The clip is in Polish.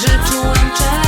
że czułem czas.